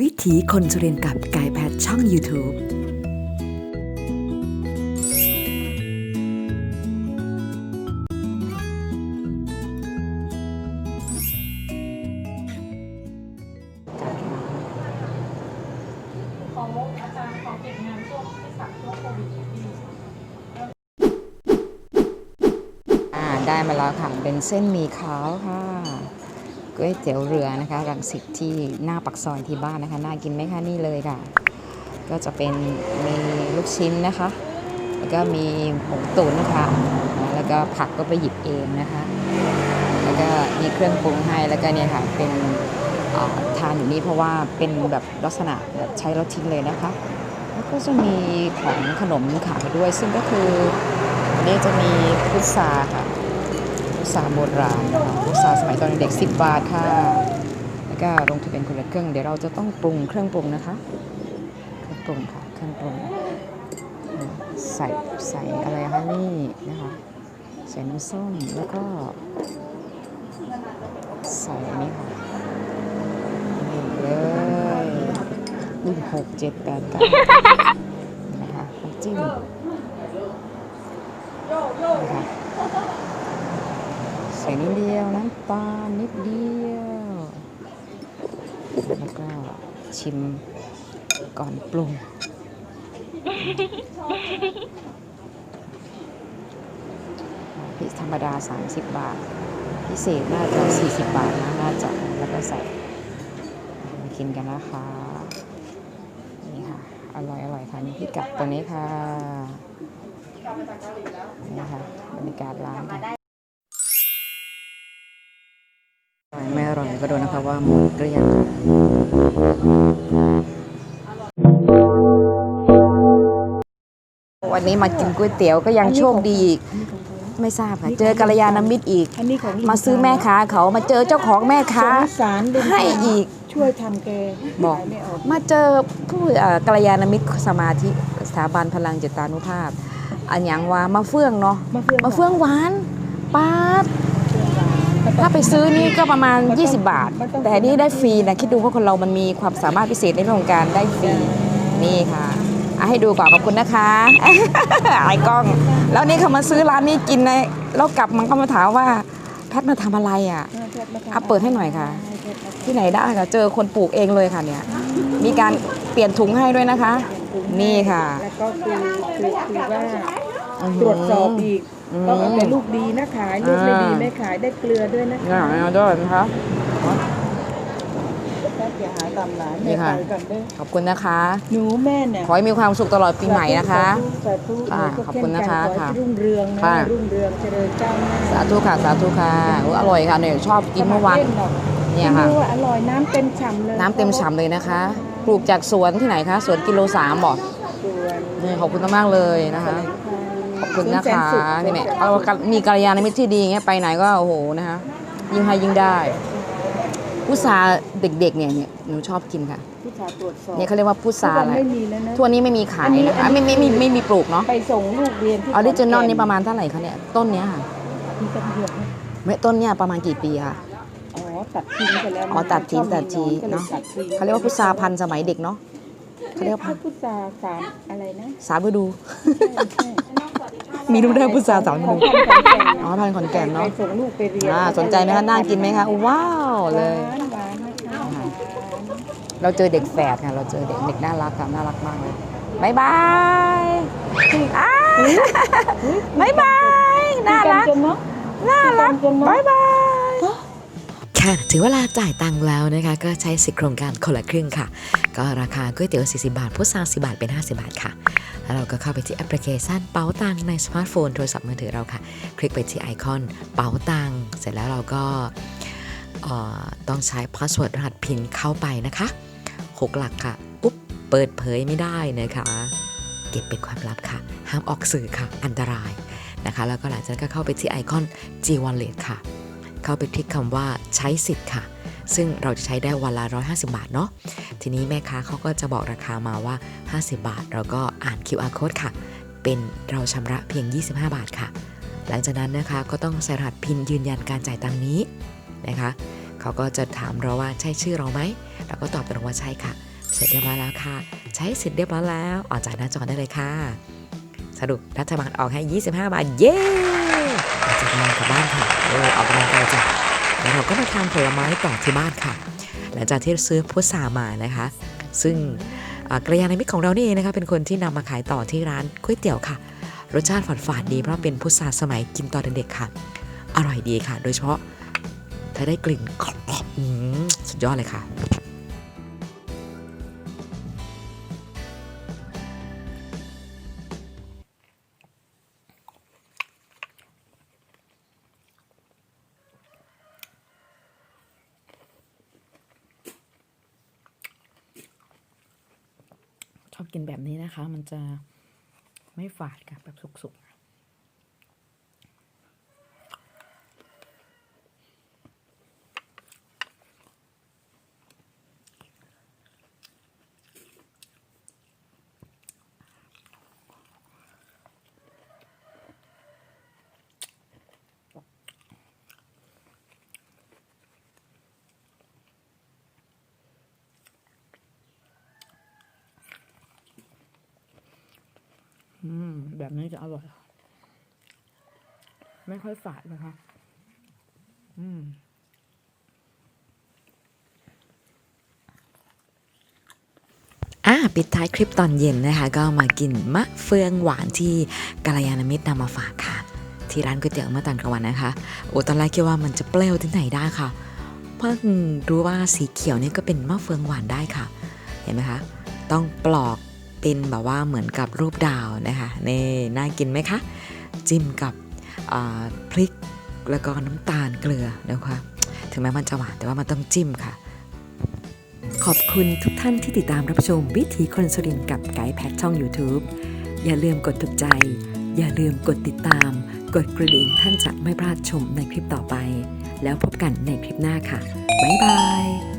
วิถีคนสุรินกับกายแพทย์ช่อง YouTube ของอาจารย์ของเก็บงานช่วงที่สักช่วงโควิดดีอ่าได้มาแล้วค่ะ เป็นเส้นหมี่ขาวค่ะ ก๋วยเตี๋ยวเรือนะคะรังสิตที่หน้าปักซอยที่บ้านนะคะ น่ากินไหมคะนี่เลยค่ะ ก็จะเป็นมีลูกชิ้นนะคะ แล้วก็มีหมูตุ๋นค่ะ แล้วก็ผักก็ไปหยิบเองนะคะ แล้วก็มีเครื่องปรุงให้แล้วก็เนี่ยค่ะเป็นทานอยู่นี่เพราะว่าเป็นแบบลักษณะแบบใช้แล้วทิ้งเลยนะคะ แล้วก็จะมีของขนมขายด้วยซึ่งก็คืออันนี้จะมีพุทราค่ะ พุทราโบราณนะคะพุทราสมัยตอนเด็ก 10 บาทค่ะ แล้วก็ลงทะเบียนคนละเครื่อง เดี๋ยวเราจะต้องปรุงเครื่องปรุงนะคะ เครื่องปรุงค่ะ เครื่องปรุง ใส่ใส่อะไรคะนี่นะคะ ใส่น้ำส้มแล้วก็ ใส่อันนี้ค่ะนี่เลยรุ่นหกเจ็ดแปดเก้านะคะจิ้มนะคะ ใส่นิดเดียวน้ำตาลนิดเดียว แล้วก็ชิมก่อนปรุงพิธรรมดา 30 บาท พิเศษน่าจะ 40 บาทนะน่าจะแล้วก็ใส่มากินกันนะคะ นี่ค่ะ อร่อยอร่อยค่ะนี่พิกัดตัวนี้ค่ะ นี่ค่ะ บรรยากาศร้านค่ะ อร่อยไม่อร่อยก็ดูนะคะว่าหมดเกลี้ยงวันนี้มากินก๋วยเตี๋ยวก็ยังโชคดีอีก ไม่ทราบค่ะ เจอกัลยาณมิตรอีก อันนี้ของมาซื้อแม่ค้าเขามาเจอเจ้าของแม่สค้างสารดึงให้อีก ช่วยทำแกบอกขายไม่ออกมาเจอผู้เอ่อกัลยาณมิตรสมาธิสถาบันพลังจิตานุภาพ อันหยังว่ามาเฟื่องเนาะ มาเฟื่องมาเฟื่องหวานป้าด ถ้าไปซื้อนี่ก็ประมาณ 20 บาท แต่อันนี่ได้ฟรีนะคิดดูว่าคนเรามันมีความสามารถพิเศษในเรื่องของการได้ฟรีนี่ค่ะอะให้ดูก่อนขอบคุณนะคะไอ้กล้อง แล้วนี่เขามาซื้อร้านนี้กินนแล้วกลับมันก็มาถามว่าแพทย์มาทำอะไรอะอะเปิดให้หน่อยค่ะ ที่ไหนได้ค่ะ เจอคนปลูกเองเลยค่ะเนี่ย มีการเปลี่ยนถุงให้ด้วยนะคะ นี่ค่ะ แล้วก็คือคือคือว่า ตรวจสอบอีกอืมต้องเอาแต่ลูกดีนะขายลูกไม่ดีอ่าไม่ขายได้เกลือด้วยนะนี่คะเอาด้วยนะคะถ้าเสียหายตามร้านนี่แม่ค่ะไปก่อนเด้อขอบคุณนะคะ หนูแม่เนี่ยขอให้มีความสุขตลอดปีใหม่นะคะสาธุอ่าหนูก็ขอบคุณนะคะเช่นกัขอค่ะให้รุ่งเรืองนะค่ะรุ่งเรืองเจริญเจ้าหน้าสาธุค่ะสาธุค่ะอุ๊ยอร่อยค่ะเนี่ยชอบกินเมื่อวานล่ดอกเนี่ยค่ะไม่รู้ว่าอร่อยน้ำเต็มฉ่ำเลยน้ำเต็มฉ่ำเลยนะคะปลูกจากสวนที่ไหนคะสวนกิโลสามบอกส่วนนี่ขอบคุณมากๆเลยนะคะขอบ คุณนะคะนี่แหละเรามีกัลยาณมิตรที่ดีอย่างเงี้ยไปไหนก็โอ้โหนะคะยิ่งให้ยิ่งได้พุทราเด็กๆเนี่ยเนี่ยหนูชอบกินค่ะผู้ชายตรวจสอบเนี่ยเขาเรียกว่าพุททุรากวันอะไรไม่มีแล้วนะทั่วนี้ไม่มีขายอันนี้นะคะอันนี้ไม่ไม่ไม่ไม่มีปลูกเนาะไปส่งลูกเรียนที่ออริจินอลขแนี่ประมาณเท่าไหร่คะเนี่ยต้นเนี้ยค่ะมีตำรวจไหมไม่ต้นเนี้ยประมาณกี่ปีคะอ๋อตัดทิ้งไปแล้วอ๋อตัดทิ้งชอบตัดทิ้งมีหอเนาะก็ลยตัดทิ้งเขาเรียกว่าพุทราพันธุ์สมัยเด็กเนาะ เขาเรียกว่าพันธุ์พุทราสามอะไรนะสามฤดูใช่มีดูได้พุทราสามฤของดูพันธุ์ขอนแก่นอ๋อพันธุ์ขอนแก่นเนาะไปส่งลูกไปเรียนอ่าสนใจไหมคะน่ากินไหมคะว้าวเลยหวานหวานนะคะเราเจอเด็กแฝดค่ะเราเจอเด็กเด็กน่ารักค่ะน่ารักมากเลยบายบายอ้าบายบายน่ารักจนเนาะน่ารักจนเนาะบายบาย ค่ะ ถึงเวลาจ่ายตังค์แล้วนะคะ ก็ใช้สิทธิโครงการคนละครึ่งค่ะ ก็ราคาก๋วยเตี๋ยว 40 บาทพุทรา10 บาทเป็น 50 บาทค่ะ แล้วเราก็เข้าไปที่แอปพลิเคชันเป๋าตังในสมาร์ทโฟนโทรศัพท์มือถือเราค่ะ คลิกไปที่ไอคอนเป๋าตังเสร็จแล้วเราก็ต้องใช้พาสเวิร์ดรหัสพินเข้าไปนะคะ 6 หลักค่ะอุ๊บ เปิดเผยไม่ได้นะคะ เก็บเป็นความลับค่ะ ห้ามออกสื่อค่ะ อันตรายนะคะ แล้วก็หลังจากนั้นก็เข้าไปที่ไอคอน G Wallet ค่ะ เข้าไปคลิกคำว่าใช้สิทธิ์ค่ะ ซึ่งเราจะใช้ได้วันละ 150 บาทเนาะทีนี้แม่ค้าเขาก็จะบอกราคามาว่า 50 บาท เราก็อ่าน QR code ค่ะ เป็นเราชำระเพียง 25 บาทค่ะ หลังจากนั้นนะคะก็ต้องใส่รหัสพินยืนยันการจ่ายตังนี้นะคะเขาก็จะถามเราว่าใช่ชื่อเราไหมเราก็ตอบตรงว่าใช่ค่ะ เสร็จเรียบร้อยแล้วค่ะ ใช้สิทธิ์เรียบร้อยแล้วออกจากหน้าจอได้เลยค่ะ สรุปรัฐบาลออกให้ 25 บาท เย้ ออกจากงานกลับบ้านค่ะเออออกกำลังกายจ้ะแล้วเราก็มาทานผลไม้ต่อที่บ้านค่ะ หลังจากที่ซื้อพุทรามานะคะ ซึ่งกระยาณมิตรของเรานี่เองนะคะเป็นคนที่นำมาขายต่อที่ร้านก๋วยเตี๋ยวค่ะ รสชาติฝาดฝาดดีเพราะเป็นพุทราสมัยกินตอนเด็กๆค่ะ อร่อยดีค่ะ โดยเฉพาะถ้าได้กลิ่นกรอบอืมสุดยอดเลยค่ะ กินแบบนี้นะคะ มันจะไม่ฝาดค่ะแบบสุกๆ อืม แบบนี้จะอร่อย ไม่ค่อยฝาดนะคะ อืม อ่าปิดท้ายคลิปตอนเย็นนะคะ ก็มากินมะเฟืองหวานที่กาลยาณมิตรนำมาฝากค่ะ ที่ร้านก๋วยเตี๋ยวเมื่อตอนกลางวันนะคะ โอ้ตอนแรกคิดว่ามันจะเปรี้ยวที่ไหนได้ค่ะ เพิ่งรู้ว่าสีเขียวนี่ก็เป็นมะเฟืองหวานได้ค่ะ เห็นไหมคะ ต้องปลอก เป็นแบบว่าเหมือนกับรูปดาวนะคะนี่น่ากินไหมคะ จิ้มกับพริกแล้วก็น้ำตาลเกลือนะคะถึงแม้มันจะหวานแต่ว่ามันต้องจิ้มค่ะ ขอบคุณทุกท่านที่ติดตามรับชมวิถีคนสุรินกับไกด์แพทช่อง YouTube อย่าลืมกดถูกใจ อย่าลืมกดติดตาม กดกระดิ่งท่านจะไม่พลาดชมในคลิปต่อไป แล้วพบกันในคลิปหน้าค่ะ บ๊ายบาย